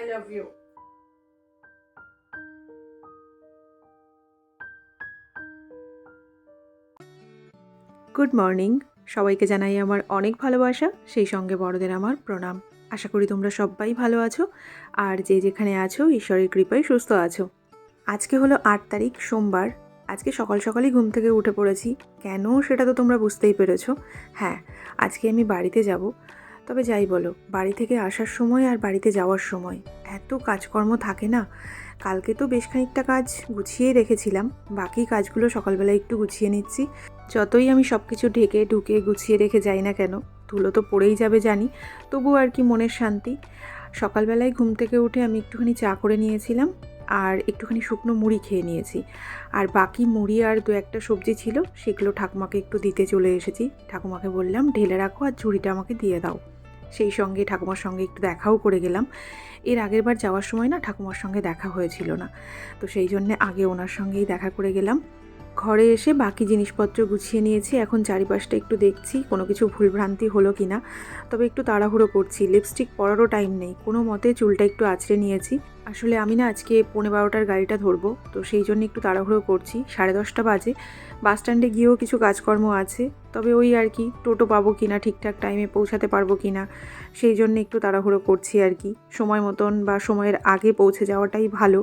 I love you good morning সবাইকে জানাই আমার অনেক ভালোবাসা, সেই সঙ্গে বড়দের আমার প্রণাম। আশা করি তোমরা সবাই ভালো আছো, আর যে যেখানে আছো, ঈশ্বরের কৃপায় সুস্থ আছো। আজকে হলো আট তারিখ, সোমবার। আজকে সকাল সকালই ঘুম থেকে উঠে পড়েছি। কেন সেটা তো তোমরা বুঝতেই পেরেছ। হ্যাঁ আজকে আমি বাড়িতে যাব। তবে যাই বলো, বাড়ি থেকে আসার সময় আর বাড়িতে যাওয়ার সময়। এত কাজকর্ম থাকে না। কালকে তো বেশ খানিকটা কাজ গুছিয়ে রেখেছিলাম। বাকি কাজগুলো সকালবেলা একটু গুছিয়ে নিচ্ছি। যতই আমি সব কিছু ঢেকে ঢুকে গুছিয়ে রেখে যাই না কেন, ধুলো তো পড়েই যাবে জানি। তবু আর কি মনের শান্তি। সকালবেলায় ঘুম থেকে উঠে আমি একটুখানি চা করে নিয়েছিলাম আর একটুখানি শুকনো মুড়ি খেয়ে নিয়েছি। আর বাকি মুড়ি আর দু একটা সবজি ছিল, সেগুলো ঠাকুমাকে একটু দিতে চলে এসেছি। ঠাকুমাকে বললাম, ঢেলে রাখো আর ঝুড়িটা আমাকে দিয়ে দাও। সেই সঙ্গে ঠাকুমার সঙ্গে একটু দেখাও করে গেলাম। এর আগের বার যাওয়ার সময় না ঠাকুমার সঙ্গে দেখা হয়েছিল না। তো সেই জন্যে আগে ওনার সঙ্গেই দেখা করে গেলাম। ঘরে এসে বাকি জিনিসপত্র গুছিয়ে নিয়েছি। এখন চারিপাশটা একটু দেখছি, কোনো কিছু ভুলভ্রান্তি হলো কি না তবে একটু তাড়াহুড়ো করছি, লিপস্টিক পরারও টাইম নেই। কোনো মতে চুলটা একটু আঁচড়ে নিয়েছি। আসলে আমি না আজকে পৌনে বারোটার গাড়িটা ধরবো, তো সেই জন্য একটু তাড়াহুড়ো করছি। সাড়ে দশটা বাজে। বাস স্ট্যান্ডে গিয়েও কিছু কাজকর্ম আছে, তবে ওই আর কি, টোটো পাবো কি না ঠিকঠাক টাইমে পৌঁছাতে পারব কি না সেই জন্য একটু তাড়াহুড়ো করছি আর কি। সময় মতন বা সময়ের আগে পৌঁছে যাওয়াটাই ভালো।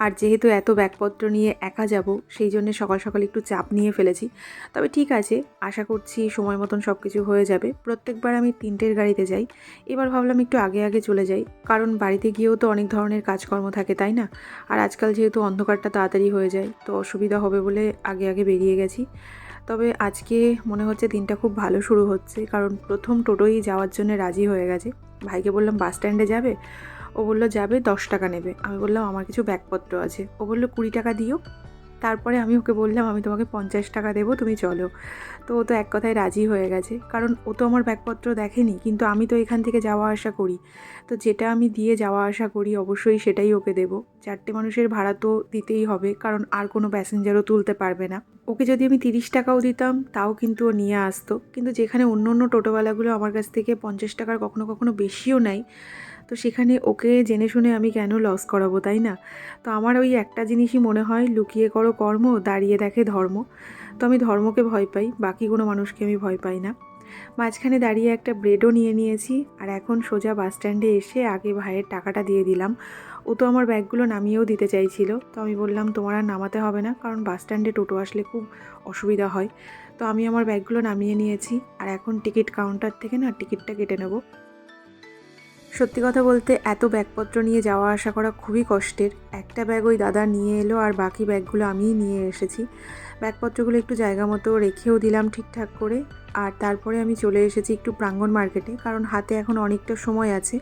আর যেহেতু এত ব্যাগপত্র নিয়ে একা যাব, সেই জন্য সকাল সকাল একটু চাপ নিয়ে ফেলেছি। তবে ঠিক আছে, আশা করছি সময় মতন সব কিছু হয়ে যাবে। প্রত্যেকবার আমি তিনটের গাড়িতে যাই। এবার ভাবলাম একটু আগে আগে চলে যাই। কারণ বাড়িতে গিয়েও তো অনেক ধরনের কাজকর্ম থাকে, তাই না? আর আজকাল যেহেতু অন্ধকারটা তাড়াতাড়ি হয়ে যায়, তো অসুবিধা হবে বলে আগে আগে বেরিয়ে গেছি। তবে আজকে মনে হচ্ছে দিনটা খুব ভালো শুরু হচ্ছে, কারণ প্রথম টোটোই যাওয়ার জন্য রাজি হয়ে গেছে। ভাইকে বললাম, বাস স্ট্যান্ডে যাবে? ও বলল, যাবে, দশ টাকা নেবে। আমি বললাম, আমার কিছু ব্যাগপত্র আছে। ও বলল, কুড়ি টাকা দিও। তারপরে আমি ওকে বললাম, আমি তোমাকে পঞ্চাশ টাকা দেবো, তুমি চলো। তো ও তো এক কথায় রাজি হয়ে গেছে, কারণ ও তো আমার ব্যাগপত্র দেখেনি, কিন্তু আমি তো এখান থেকে যাওয়া আসা করি। তো যেটা আমি দিয়ে যাওয়া আসা করি, অবশ্যই সেটাই ওকে দেবো। চারটে মানুষের ভাড়া তো দিতেই হবে, কারণ আর কোনো প্যাসেঞ্জারও তুলতে পারবে না। ওকে যদি আমি তিরিশ টাকাও দিতাম, তাও কিন্তু ও নিয়ে আসতো। কিন্তু যেখানে অন্য অন্য টোটোওয়ালাগুলো আমার কাছ থেকে পঞ্চাশ টাকার কখনো কখনো বেশিও নেয় তো সেখানে ওকে জেনে শুনে আমি কেন লস করাবো, তাই না? তো আমার ওই একটা জিনিসই মনে হয়, লুকিয়ে করো কর্ম, দাঁড়িয়ে দেখে ধর্ম। তো আমি ধর্মকে ভয় পাই, বাকি কোনো মানুষকে আমি ভয় পাই না। মাঝখানে দাঁড়িয়ে একটা ব্রেডও নিয়ে নিয়েছি, আর এখন সোজা বাস স্ট্যান্ডে এসে আগে ভাইয়ের টাকাটা দিয়ে দিলাম। ও তো আমার ব্যাগগুলো নামিয়েও দিতে চাইছিল। তো আমি বললাম, তোমার আর নামাতে হবে না, কারণ বাস স্ট্যান্ডে টোটো আসলে খুব অসুবিধা হয়। তো আমি আমার ব্যাগগুলো নামিয়ে নিয়েছি, আর এখন টিকিট কাউন্টার থেকে না টিকিটটা কেটে নেব। সত্যি কথা বলতে এত ব্যাগপত্র নিয়ে যাওয়া আসা করা খুবই কষ্টের। একটা ব্যাগ ওই দাদা নিয়ে এলো আর বাকি ব্যাগগুলো আমিই নিয়ে এসেছি। ব্যাগপত্রগুলো একটু জায়গা মতো রেখেও দিলাম ঠিকঠাক করে। আর তারপরে আমি চলে এসেছি একটু প্রাঙ্গণ মার্কেটে, কারণ হাতে এখন অনেকটা সময় আছে।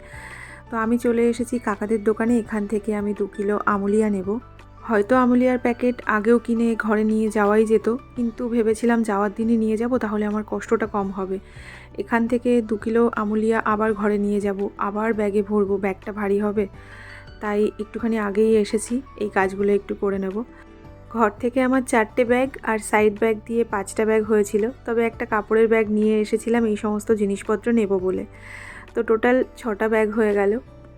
তো আমি চলে এসেছি কাকাদের দোকানে, এখান থেকে আমি দু কিলো আমুলিয়া নেব। হয়তো আমুলিয়ার প্যাকেট আগেও কিনে ঘরে নিয়ে যাওয়াই যেত, কিন্তু ভেবেছিলাম যাওয়ার দিনই নিয়ে যাব, তাহলে আমার কষ্টটা কম হবে। এখান থেকে দু কিলো আমুলিয়া আবার ঘরে নিয়ে যাব, আবার ব্যাগে ভরবো, ব্যাগটা ভারী হবে। তাই একটুখানি আগেই এসেছি, এই কাজগুলো একটু করে নেব। ঘর থেকে আমার চারটে ব্যাগ আর সাইড ব্যাগ দিয়ে পাঁচটা ব্যাগ হয়েছিল, তবে একটা কাপড়ের ব্যাগ নিয়ে এসেছিলাম, এই সমস্ত জিনিসপত্র নেব বলে। তো টোটাল ছটা ব্যাগ হয়ে গেল।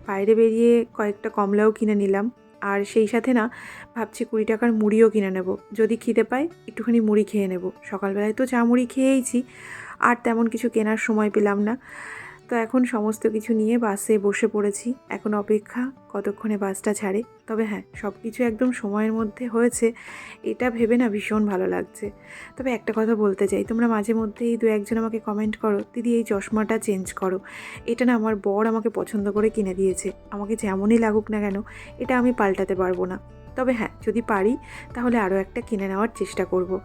বাইরে বেরিয়ে কয়েকটা কমলাও কিনে নিলাম। আর সেই সাথে না ভাবছি কুড়ি টাকার মুড়িও কিনে নেব। যদি খিদে পাই একটুখানি মুড়ি খেয়ে নেব। সকালবেলায় তো চা মুড়ি খেয়েইছি, আর তেমন কিছু কেনার সময় পেলাম না। তো এখন সমস্ত কিছু নিয়ে বাসে বসে পড়েছি। এখন অপেক্ষা কতক্ষণে বাসটা ছাড়ে। তবে হ্যাঁ সব কিছু একদম সময়ের মধ্যে হয়েছে। এটা ভেবে না ভীষণ ভালো লাগছে। তবে একটা কথা বলতে চাই, তোমরা মাঝে মধ্যেই দু একজন আমাকে কমেন্ট করো, দিদি, এই চশমাটা চেঞ্জ করো। এটা না আমার বর আমাকে পছন্দ করে কিনে দিয়েছে। আমাকে যেমনই লাগুক না কেন, এটা আমি পাল্টাতে পারব না। তবে হ্যাঁ যদি পারি, তাহলে আরও একটা কিনে নেওয়ার চেষ্টা করব।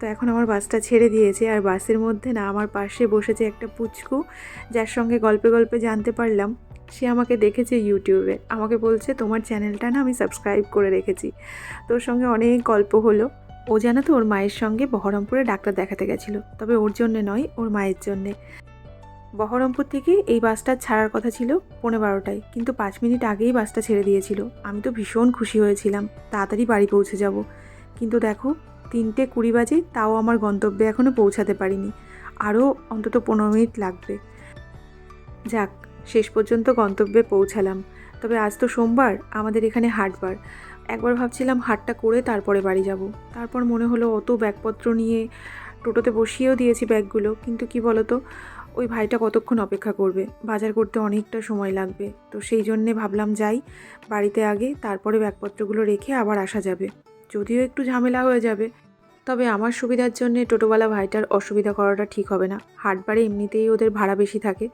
তো এখন আমার বাসটা ছেড়ে দিয়েছে আর বাসের মধ্যে না, আমার পাশে বসেছে একটা পুচকু, যার সঙ্গে গল্পে গল্পে জানতে পারলাম, সে আমাকে দেখেছে ইউটিউবে। আমাকে বলছে, তোমার চ্যানেলটা না আমি সাবস্ক্রাইব করে রেখেছি। তোর সঙ্গে অনেক গল্প হলো। ও জানো তো, ওর মায়ের সঙ্গে বহরমপুরে ডাক্তার দেখাতে গেছিল। তবে ওর জন্যে নয়, ওর মায়ের জন্যে। বহরমপুর থেকে এই বাসটা ছাড়ার কথা ছিল পৌনে বারোটায়, কিন্তু পাঁচ মিনিট আগেই বাসটা ছেড়ে দিয়েছিল। আমি তো ভীষণ খুশি হয়েছিলাম, তাড়াতাড়ি বাড়ি পৌঁছে যাব কিন্তু দেখো, তিনটে কুড়ি বাজে তাও আমার গন্তব্যে এখনও পৌঁছাতে পারিনি। আরও অন্তত পনেরো মিনিট লাগবে। যাক, শেষ পর্যন্ত গন্তব্যে পৌঁছালাম। তবে আজ তো সোমবার, আমাদের এখানে হাটবার। একবার ভাবছিলাম হাটটা করে তারপরে বাড়ি যাব। তারপর মনে হলো অত ব্যাগপত্র নিয়ে টোটোতে বসিয়েও দিয়েছি ব্যাগগুলো, কিন্তু কি বলতো? ওই ভাইটা কতক্ষণ অপেক্ষা করবে? বাজার করতে অনেকটা সময় লাগবে। তো সেই জন্যে ভাবলাম যাই, বাড়িতে আগে তারপরে ব্যাগপত্রগুলো রেখে আবার আসা যাবে। যদিও একটু ঝামেলা হয়ে যাবে, তবে আমার সুবিধার জন্য টোটোওয়ালা ভাইটার অসুবিধা করাটা ঠিক হবে না। হাটবারে এমনিতেই ওদের ভাড়া বেশি থাকে।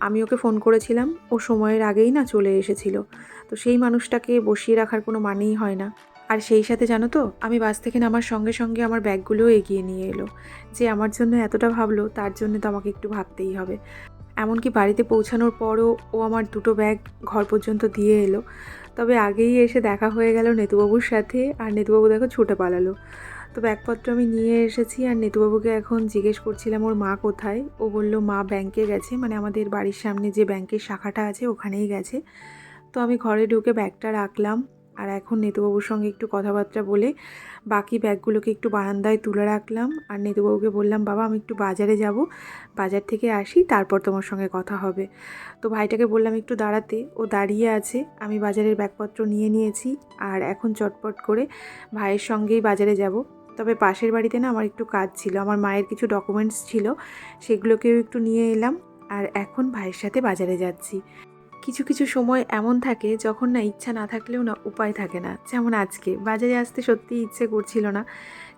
আমি ওকে ফোন করেছিলাম, ও সময়ের আগেই না চলে এসেছিল। তো সেই মানুষটাকে বসিয়ে রাখার কোনো মানেই হয় না। আর সেই সাথে জানো তো, আমি বাস থেকে নামার সঙ্গে সঙ্গে আমার ব্যাগগুলোও এগিয়ে নিয়ে এলো। যে আমার জন্য এতটা ভাবলো, তার জন্য তো আমাকে একটু ভাবতেই হবে। এমনকি বাড়িতে পৌঁছানোর পরও ও আমার দুটো ব্যাগ ঘর পর্যন্ত দিয়ে এলো। তবে আগেই এসে দেখা হয়ে গেল নেতুবাবুর সাথে, আর নেতুবাবু দেখো ছুটে পালালো। তো ব্যাগপত্র আমি নিয়ে এসেছি, আর নেতুবাবুকে এখন জিজ্ঞেস করছিলাম ওর মা কোথায়? ও বলল, মা ব্যাংকে গেছে। মানে আমাদের বাড়ির সামনে যে ব্যাংকের শাখাটা আছে, ওখানেই গেছে। তো আমি ঘরে ঢুকে ব্যাগটা রাখলাম। আর এখন নেতুবাবুর সঙ্গে একটু কথাবার্তা বলে বাকি ব্যাগগুলোকে একটু বারান্দায় তুলে রাখলাম। আর নেতুবাবুকে বললাম, বাবা, আমি একটু বাজারে যাব। বাজার থেকে আসি, তারপর তোমার সঙ্গে কথা হবে। তো ভাইটাকে বললাম, একটু দাঁড়াতে। ও দাঁড়িয়ে আছে। আমি বাজারের ব্যাগপত্র নিয়ে নিয়েছি। আর এখন চটপট করে ভাইয়ের সঙ্গেই বাজারে যাব। তবে পাশের বাড়িতে না আমার একটু কাজ ছিল। আমার মায়ের কিছু ডকুমেন্টস ছিল, সেগুলোকেও একটু নিয়ে এলাম। আর এখন ভাইয়ের সাথে বাজারে যাচ্ছি। কিছু কিছু সময় এমন থাকে যখন না ইচ্ছা না থাকলেও না উপায় থাকে না। যেমন আজকে, বাজারে আসতে সত্যিই ইচ্ছে করছিল না।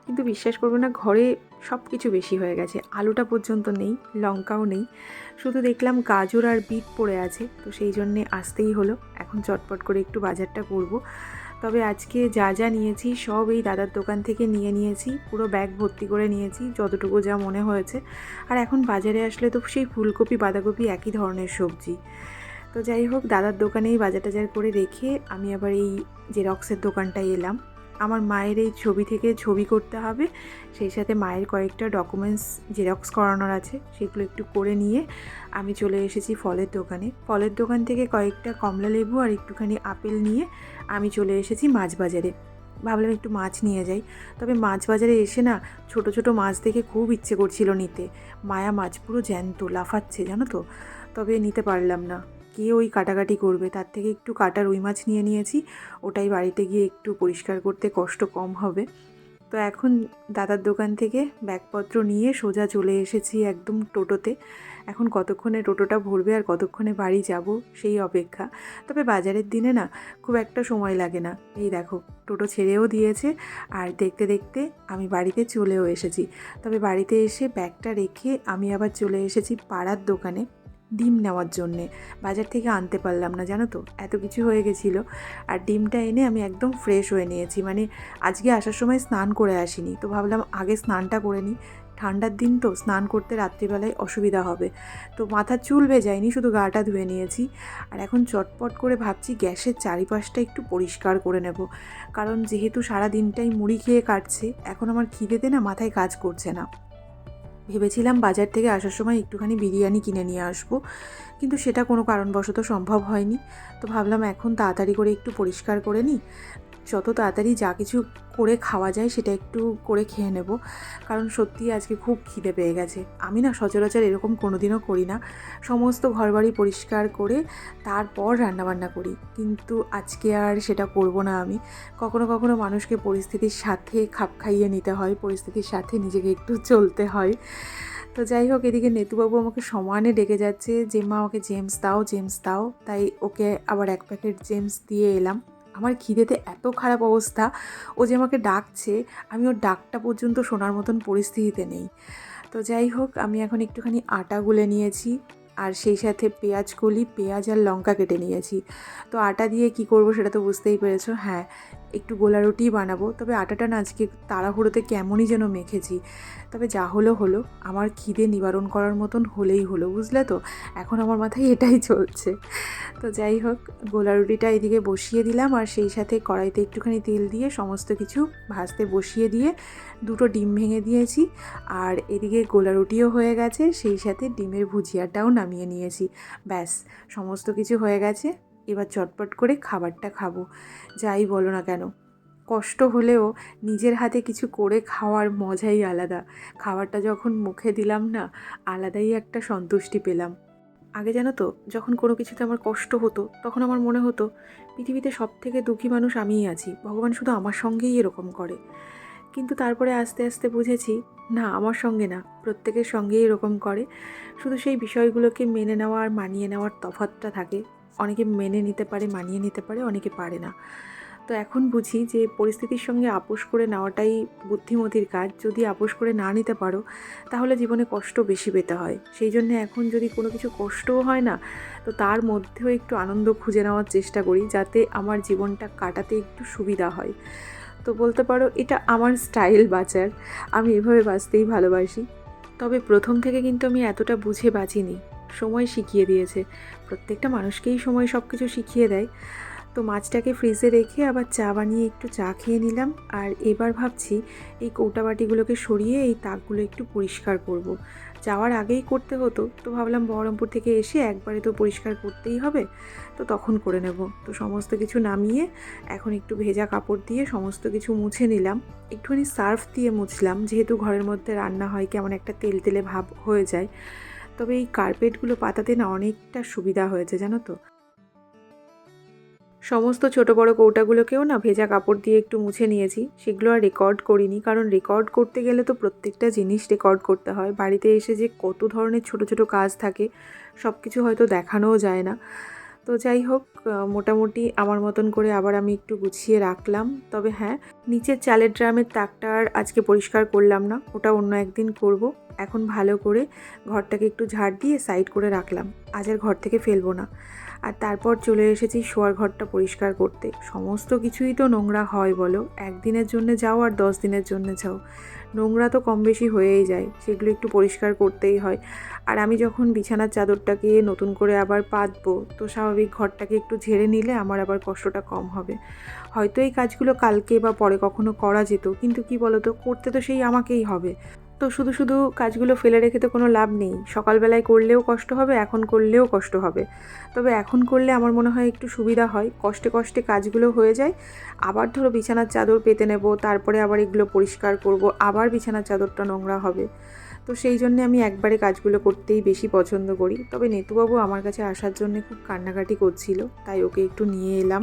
কিন্তু বিশ্বাস করব না, ঘরে সব কিছু বেশি হয়ে গেছে। আলুটা পর্যন্ত নেই, লঙ্কাও নেই। শুধু দেখলাম গাজর আর বিট পড়ে আছে, তো সেই জন্যে আসতেই হলো। এখন চটপট করে একটু বাজারটা করব। তবে আজকে যা যা নিয়েছি সব এই দাদার দোকান থেকে নিয়ে নিয়েছি, পুরো ব্যাগ ভর্তি করে নিয়েছি, যতটুকু যা মনে হয়েছে। আর এখন বাজারে আসলে তো সেই ফুলকপি, বাঁধাকপি একই ধরনের সবজি। তো যাই হোক, দাদার দোকানেই বাজার টাজার করে রেখে আমি আবার এই জেরক্সের দোকানটায় এলাম। আমার মায়ের এই ছবি থেকে ছবি করতে হবে, সেই সাথে মায়ের কয়েকটা ডকুমেন্টস জেরক্স করানোর আছে, সেগুলো একটু করে নিয়ে আমি চলে এসেছি ফলের দোকানে। ফলের দোকান থেকে কয়েকটা কমলা লেবু আর একটুখানি আপেল নিয়ে আমি চলে এসেছি মাছ বাজারে ভাবলাম একটু মাছ নিয়ে যাই, তবে মাছ বাজারে এসে না ছোট ছোট মাছ দেখে খুব ইচ্ছে করছিল নিতে। মায়া মাছ পুরো জ্যান্ত, লাফাচ্ছে, জানো তো? তবে নিতে পারলাম না। কে ওই কাটাকাটি করবে? তার থেকে একটু কাটা রুই মাছ নিয়ে নিয়েছি। ওটাই বাড়িতে গিয়ে একটু পরিষ্কার করতে কষ্ট কম হবে। তো এখন দাদার দোকান থেকে ব্যাগপত্র নিয়ে সোজা চলে এসেছি একদম টোটোতে। এখন কতক্ষণে টোটোটা ভরবে আর কতক্ষণে বাড়ি যাব সেই অপেক্ষা। তবে বাজারের দিনে না খুব একটা সময় লাগে না। এই দেখো, টোটো ছেড়েও দিয়েছে আর দেখতে দেখতে আমি বাড়িতে চলেও এসেছি। তবে বাড়িতে এসে ব্যাগটা রেখে আমি আবার চলে এসেছি পাড়ার দোকানে। ডিম নেওয়ার জন্যে। বাজার থেকে আনতে পারলাম না, জানো তো? এত কিছু হয়ে গেছিল। আর ডিমটা এনে আমি একদম ফ্রেশ হয়ে নিয়েছি। মানে আজকে আসার সময় স্নান করে আসিনি। তো ভাবলাম আগে স্নানটা করে নিই। ঠান্ডার দিন তো, স্নান করতে রাত্রিবেলায় অসুবিধা হবে। তো মাথার চুল ভেজায়নি শুধু গাটা ধুয়ে নিয়েছি। আর এখন চটপট করে ভাবছি গ্যাসের চারিপাশটা একটু পরিষ্কার করে নেব। কারণ যেহেতু সারা দিনটাই মুড়ি খেয়ে কাটছে, এখন আমার খিদেতে না মাথায় কাজ করছে না। ভেবেছিলাম বাজার থেকে আসার সময় একটুখানি বিরিয়ানি কিনে নিয়ে আসব, কিন্তু সেটা কোনো কারণবশত সম্ভব হয়নি। তো ভাবলাম এখন তাড়াতাড়ি করে একটু পরিষ্কার করে নিই। যত তাড়াতাড়ি যা কিছু করে খাওয়া যায় সেটা একটু করে খেয়ে নেব। কারণ সত্যি আজকে খুব খিদে পেয়ে গেছে। আমি না সচরাচর এরকম কোনো দিনও করি না। সমস্ত ঘরবাড়ি পরিষ্কার করে তারপর রান্নাবান্না করি। কিন্তু আজকে আর সেটা করব না আমি। কখনো কখনো মানুষকে পরিস্থিতির সাথে খাপ খাইয়ে নিতে হয়, পরিস্থিতির সাথে নিজেকে একটু চলতে হয়। তো যাই হোক, এদিকে নেতুবাবু আমাকে সমানে ডেকে যাচ্ছে। যে মা আমাকে জেমস দাও জেমস দাও। তাই ওকে আবার এক প্যাকেট জেমস দিয়ে এলাম। আমার খিদেতে এত খারাপ অবস্থা, ও যে আমাকে ডাকছে, আমি ওর ডাকটা পর্যন্ত শোনার মতন পরিস্থিতিতে নেই। তো যাই হোক, আমি এখন একটুখানি আটা গুলে নিয়েছি, আর সেই সাথে পেঁয়াজ কলি, পেঁয়াজ আর লঙ্কা কেটে নিয়েছি। তো আটা দিয়ে কি করব সেটা তো বুঝতেই পেরেছ হ্যাঁ একটু গোলা রুটি বানাবো। তবে আটাটা না আজকে তাড়াহুড়োতে কেমনই যেন মেখেছি। তবে যা হলো হলো। আমার খিদে নিবারণ করার মতন হলেই হলো, বুঝলে তো? এখন আমার মাথায় এটাই চলছে। তো যাই হোক, গোলা রুটিটা এদিকে বসিয়ে দিলাম আর সেই সাথে কড়াইতে একটুখানি তেল দিয়ে সমস্ত কিছু ভাজতে বসিয়ে দিয়ে দুটো ডিম ভেঙে দিয়েছি। আর এদিকে গোলা রুটিও হয়ে গেছে, সেই সাথে ডিমের ভুজিয়াটাও নামিয়ে নিয়েছি। ব্যাস, সমস্ত কিছু হয়ে গেছে। এবার চটপট করে খাবারটা খাব। যাই বলো না কেন, কষ্ট হলেও নিজের হাতে কিছু করে খাওয়ার মজাই আলাদা। খাবারটা যখন মুখে দিলাম না, আলাদাই একটা সন্তুষ্টি পেলাম। আগে জানো তো, যখন কোনো কিছুতে আমার কষ্ট হতো, তখন আমার মনে হতো, পৃথিবীতে সব থেকে দুঃখী মানুষ আমিই আছি, ভগবান শুধু আমার সঙ্গেই এরকম করে। কিন্তু তারপরে আস্তে আস্তে বুঝেছি, না, আমার সঙ্গে না, প্রত্যেকের সঙ্গেই এরকম করে। শুধু সেই বিষয়গুলোকে মেনে নেওয়া আর মানিয়ে নেওয়ার তফাতটা থাকে। অনেকে মেনে নিতে পারে, মানিয়ে নিতে পারে, অনেকে পারে না। তো এখন বুঝি যে পরিস্থিতির সঙ্গে আপোষ করে নেওয়াটাই বুদ্ধিমতির কাজ। যদি আপোষ করে না নিতে পারো, তাহলে জীবনে কষ্ট বেশি পেতে হয়। সেই জন্য এখন যদি কোনো কিছু কষ্টও হয় না, তো তার মধ্যেও একটু আনন্দ খুঁজে নেওয়ার চেষ্টা করি, যাতে আমার জীবনটা কাটাতে একটু সুবিধা হয়। তো বলতে পারো, এটা আমার স্টাইল বাঁচার। আমি এভাবে বাঁচতেই ভালোবাসি। তবে প্রথম থেকে কিন্তু আমি এতটা বুঝে বাঁচিনি। সময় শিখিয়ে দিয়েছে। প্রত্যেকটা মানুষকেই সময় সব কিছু শিখিয়ে দেয়। তো মাছটাকে ফ্রিজে রেখে আবার চা বানিয়ে একটু চা খেয়ে নিলাম। আর এবার ভাবছি এই কৌটাবাটিগুলোকে সরিয়ে এই তাকগুলো একটু পরিষ্কার করব। যাওয়ার আগেই করতে হতো। তো ভাবলাম বহরমপুর থেকে এসে একবারে তো পরিষ্কার করতেই হবে। তো তখন করে নেব। তো সমস্ত কিছু নামিয়ে এখন একটু ভেজা কাপড় দিয়ে সমস্ত কিছু মুছে নিলাম। একটুখানি সার্ফ দিয়ে মুছলাম। যেহেতু ঘরের মধ্যে রান্না হয়, কেমন একটা তেল তেলে ভাব হয়ে যায়। তবে এই কার্পেটগুলো পাতাতে না অনেকটা সুবিধা হয়েছে, জানো তো। সমস্ত ছোট বড় কৌটাগুলোকেও না ভেজা কাপড় দিয়ে একটু মুছে নিয়েছি, সেগুলো আর রেকর্ড করিনি, কারণ রেকর্ড করতে গেলে তো প্রত্যেকটা জিনিস রেকর্ড করতে হয়। বাড়িতে এসে যে কত ধরনের ছোট ছোট কাজ থাকে সব কিছু হয়তো দেখানোও যায় না। তো যাই হোক মোটামুটি আমার মতন করে আবার আমি একটু গুছিয়ে রাখলাম। তবে হ্যাঁ নিচের চালের ড্রামের তাকটা আর আজকে পরিষ্কার করলাম না, ওটা অন্য একদিন করব। এখন ভালো করে ঘরটাকে একটু ঝাড় দিয়ে সাইড করে রাখলাম। আজ আর ঘর থেকে ফেলব না। আর তারপর চলে এসেছি শোয়ার ঘরটা পরিষ্কার করতে। সমস্ত কিছুই তো নোংরা হয় বলো। একদিনের জন্য যাও আর দশ দিনের জন্য যাও। নোংরা তো কম বেশি হয়েই যায়। সেগুলো একটু পরিষ্কার করতেই হয়। আর আমি যখন বিছানার চাদরটাকে নতুন করে আবার পাতবো, তো স্বাভাবিক ঘরটাকে একটু ঝেড়ে নিলে আমার আবার কষ্টটা কম হবে। হয়তো এই কাজগুলো কালকে বা পরে কখনো করা যেত। কিন্তু কি বলতো? করতে তো সেই আমাকেই হবে। তো শুধু শুধু কাজগুলো ফেলে রেখে তো কোনো লাভ নেই। সকালবেলায় করলেও কষ্ট হবে, এখন করলেও কষ্ট হবে। তবে এখন করলে আমার মনে হয় একটু সুবিধা হয়। কষ্টে কষ্টে কাজগুলো হয়ে যায়। আবার ধরো বিছানার চাদর পেতে নেব, তারপরে আবার এগুলো পরিষ্কার করব, আবার বিছানার চাদরটা নোংরা হবে। তো সেই জন্যে আমি একবারে কাজগুলো করতেই বেশি পছন্দ করি। তবে নেতুবাবু আমার কাছে আসার জন্য খুব কান্নাকাটি করছিল, তাই ওকে একটু নিয়ে এলাম।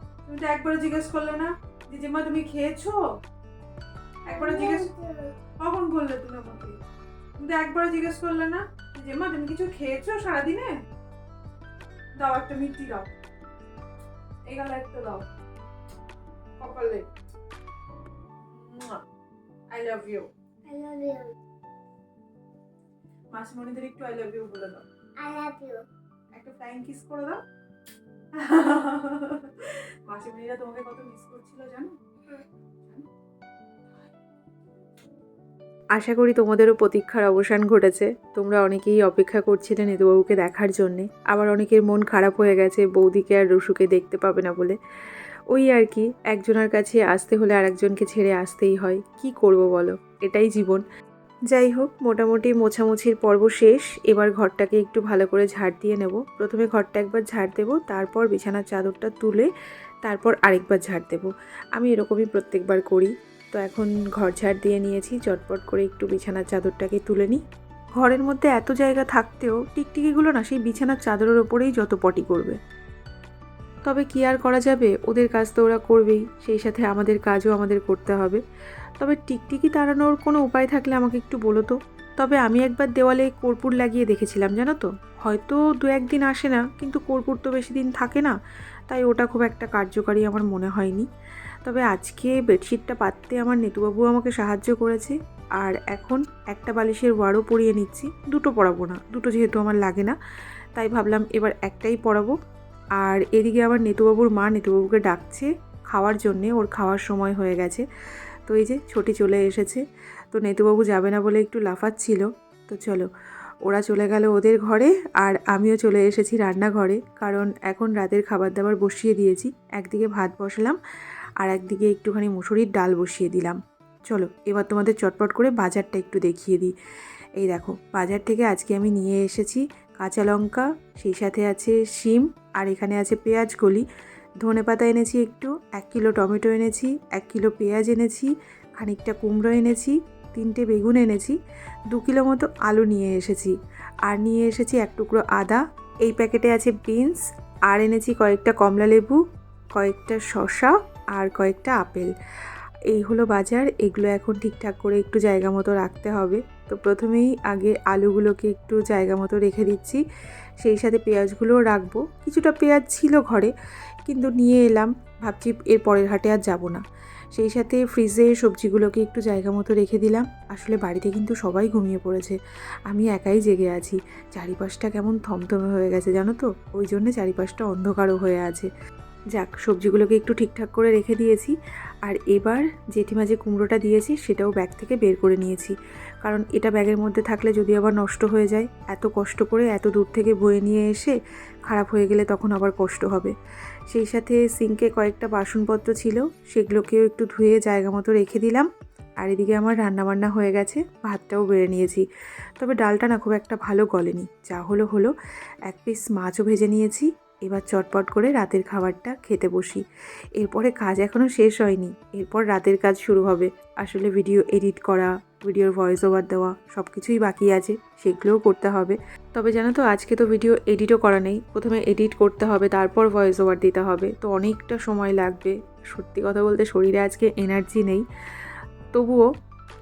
তুমি তো একবারও জিজ্ঞেস করলে না? যে জেমা তুমি খেয়েছো? একবারও জিজ্ঞেস কখন বললে তুমি আমাকে? তুমি তো একবারও জিজ্ঞেস করলে না? যে জেমা তুমি কিছু খেয়েছো সারাদিনে? দাও একটা মিষ্টি দাও। এই গালে একটা দাও। কপালে I love you I love you. মাসিমণিদের একটু আই লাভ ইউ বলে দাও। I love you. একটা ফ্লাইং কিস করে দাও। তোমাকে কত মিস করছিল জানো? আশা করি তোমাদেরও প্রতীক্ষার অবসান ঘটেছে। তোমরা অনেকেই অপেক্ষা করছিলে নেতুবাবুকে দেখার জন্যে। আবার অনেকের মন খারাপ হয়ে গেছে, বৌদিকে আর রসুকে দেখতে পাবে না বলে। ওই আর কি, একজনের কাছে আসতে হলে আরেকজনকে ছেড়ে আসতেই হয়। কি করব বলো? এটাই জীবন। যাই হোক, মোটামুটি মোছামুছির পর্ব শেষ। এবার ঘরটাকে একটু ভালো করে ঝাড় দিয়ে নেব। প্রথমে ঘরটা একবার ঝাড় দেবো, তারপর বিছানার চাদরটা তুলে তারপর আরেকবার ঝাড় দেবো। আমি এরকমই প্রত্যেকবার করি। তো এখন ঘর ঝাড় দিয়ে নিয়েছি, চটপট করে একটু বিছানার চাদরটাকে তুলে নিই। ঘরের মধ্যে এত জায়গা থাকতেও টিকটিকিগুলো না সেই বিছানার চাদরের ওপরেই যত পটি করবে। তবে কি আর করা যাবে? ওদের কাজ তো ওরা করবেই। সেই সাথে আমাদের কাজও আমাদের করতে হবে। তবে টিকটিকি তাড়ানোর কোনো উপায় থাকলে আমাকে একটু বলো তো। তবে আমি একবার দেওয়ালে কর্পূর লাগিয়ে দেখেছিলাম, জানো তো। হয়তো দু একদিন আসে না, কিন্তু কর্পূর তো বেশি দিন থাকে না, তাই ওটা খুব একটা কার্যকারী আমার মনে হয়নি। তবে আজকে বেডশিটটা পাততে আমার নেতুবাবু আমাকে সাহায্য করেছে, আর এখন একটা বালিশের ওয়ারও পরিয়ে নিচ্ছি। দুটো পরাবো না, দুটো যেহেতু আমার লাগে না, তাই ভাবলাম এবার একটাই পরাবো। আর এদিকে আবার নেতুবাবুর মা নেতুবাবুকে ডাকছে, খাওয়ার জন্যে, ওর খাওয়ার সময় হয়ে গেছে। তো এই যে ছোটি চলে এসেছে। তো নেতুবাবু যাবে না বলে একটু লাফাচ্ছিল। তো চলো, ওরা চলে গেল ওদের ঘরে আর আমিও চলে এসেছি রান্নাঘরে। কারণ এখন রাতের খাবার দাবার বসিয়ে দিয়েছি। একদিকে ভাত বসালাম আর একদিকে একটুখানি মুসুরির ডাল বসিয়ে দিলাম। চলো, এবার তোমাদের চটপট করে বাজারটা একটু দেখিয়ে দিই। এই দেখো, বাজার থেকে আজকে আমি নিয়ে এসেছি কাঁচা লঙ্কা, সেই সাথে আছে শিম আর এখানে আছে পেঁয়াজ কলি। ধনে পাতা এনেছি একটু, এক কিলো টমেটো এনেছি, এক কিলো পেঁয়াজ এনেছি, খানিকটা কুমড়ো এনেছি, তিনটে বেগুন এনেছি, দু কিলো মতো আলু নিয়ে এসেছি। আর নিয়ে এসেছি এক টুকরো আদা, এই প্যাকেটে আছে বিনস, আর এনেছি কয়েকটা কমলা লেবু, কয়েকটা শসা আর কয়েকটা আপেল। এই হলো বাজার, এগুলো এখন ঠিকঠাক করে একটু জায়গা মতো রাখতে হবে। তো প্রথমেই আগে আলুগুলোকে একটু জায়গা মতো রেখে দিচ্ছি, সেই সাথে পেঁয়াজগুলোও রাখব। কিছুটা পেঁয়াজ ছিল ঘরে কিন্তু নিয়ে এলাম। ভাবছি এর পরের হাটে আর যাব না। সেই সাথে ফ্রিজে সবজিগুলোকে একটু জায়গা মতো রেখে দিলাম। আসলে বাড়িতে কিন্তু সবাই ঘুমিয়ে পড়েছে। আমি একাই জেগে আছি। চারিপাশটা কেমন থমথমে হয়ে গেছে জানো তো? ওই জন্য চারিপাশটা অন্ধকারও হয়ে আছে। যাক, সবজিগুলোকে একটু ঠিকঠাক করে রেখে দিয়েছি। আর এবার জেঠিমা যে কুমড়োটা দিয়েছি, সেটাও ব্যাগ থেকে বের করে নিয়েছি। কারণ এটা ব্যাগের মধ্যে থাকলে যদি আবার নষ্ট হয়ে যায়, এত কষ্ট করে এত দূর থেকে বয়ে নিয়ে এসে খারাপ হয়ে গেলে তখন আবার কষ্ট হবে। সেই সাথে সিঙ্কে কয়েকটা বাসনপত্র ছিল, সেগুলোকেও একটু ধুয়ে জায়গা মতো রেখে দিলাম। আর এদিকে আমার রান্নাবান্না হয়ে গেছে, ভাতটাও বেড়ে নিয়েছি। তবে ডালটা না খুব একটা ভালো গলেনি। যা হলো হলো, এক পিস মাছও ভেজে নিয়েছি। এবার চটপট করে রাতের খাবারটা খেতে বসি। এরপরে কাজ এখনও শেষ হয়নি। এরপর রাতের কাজ শুরু হবে। আসলে ভিডিও এডিট করা ভিডিওর ভয়েস ওভার দেওয়া সব কিছুই বাকি আছে, সেগুলোও করতে হবে। তবে জানো তো, আজকে তো ভিডিও এডিটও করা নেই। প্রথমে এডিট করতে হবে, তারপর ভয়েস ওভার দিতে হবে। তো অনেকটা সময় লাগবে। সত্যি কথা বলতে শরীরে আজকে এনার্জি নেই। তবুও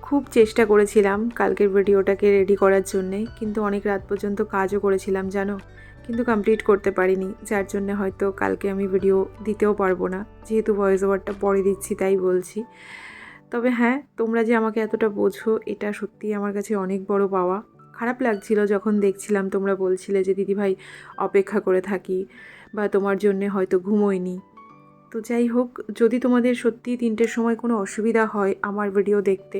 খুব চেষ্টা করেছিলাম কালকের ভিডিওটাকে রেডি করার জন্যে। কিন্তু অনেক রাত পর্যন্ত কাজও করেছিলাম, জানো? কিন্তু কমপ্লিট করতে পারিনি। যার জন্য হয়তো কালকে আমি ভিডিও দিতেও পারব না। যেহেতু ভয়েস ওভারটা পরে দিচ্ছি, তাই বলছি। তবে হ্যাঁ তোমরা যে আমাকে এতটা বোঝো, এটা সত্যিই আমার কাছে অনেক বড় পাওয়া। খারাপ লাগছিল যখন দেখছিলাম তোমরা বলছিলে যে, দিদিভাই, অপেক্ষা করে থাকি বা তোমার জন্যে হয়তো ঘুমোয়নি তো যাই হোক, যদি তোমাদের সত্যিই তিনটের সময় কোনো অসুবিধা হয় আমার ভিডিও দেখতে,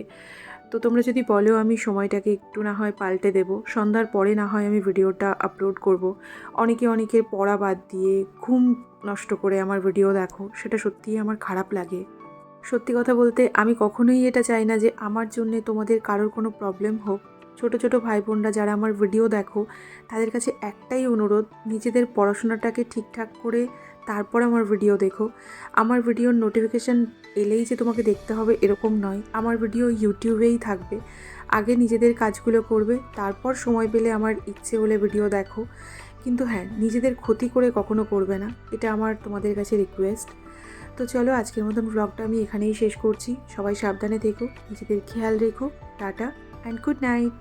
তো তোমরা যদি বলো আমি সময়টাকে একটু না হয় পাল্টে দেব। সন্ধ্যার পরে না হয় আমি ভিডিওটা আপলোড করব। অনেকে অনেকের পড়া বাদ দিয়ে ঘুম নষ্ট করে আমার ভিডিও দেখো, সেটা সত্যিই আমার খারাপ লাগে। সত্যি কথা বলতে আমি কখনোই এটা চাই না যে আমার জন্য তোমাদের কারোর কোনো প্রবলেম হোক। ছোট ছোট ভাই বোনরা যারা আমার ভিডিও দেখো, তাদের কাছে একটাই অনুরোধ, নিজেদের পড়াশোনাটাকে ঠিকঠাক করে তারপর আমার ভিডিও দেখো। আমার ভিডিওর নোটিফিকেশান এলেই যে তোমাকে দেখতে হবে এরকম নয়। আমার ভিডিও ইউটিউবেই থাকবে। আগে নিজেদের কাজগুলো করবে, তারপর সময় পেলে আমার ইচ্ছে হলে ভিডিও দেখো। কিন্তু হ্যাঁ নিজেদের ক্ষতি করে কখনো করবে না। এটা আমার তোমাদের কাছে রিকোয়েস্ট তো চলো আজকের মতন ব্লগটা আমি এখানেই শেষ করছি। সবাই সাবধানে থেকো, নিজেদের খেয়াল রেখো, টাটা অ্যান্ড গুড নাইট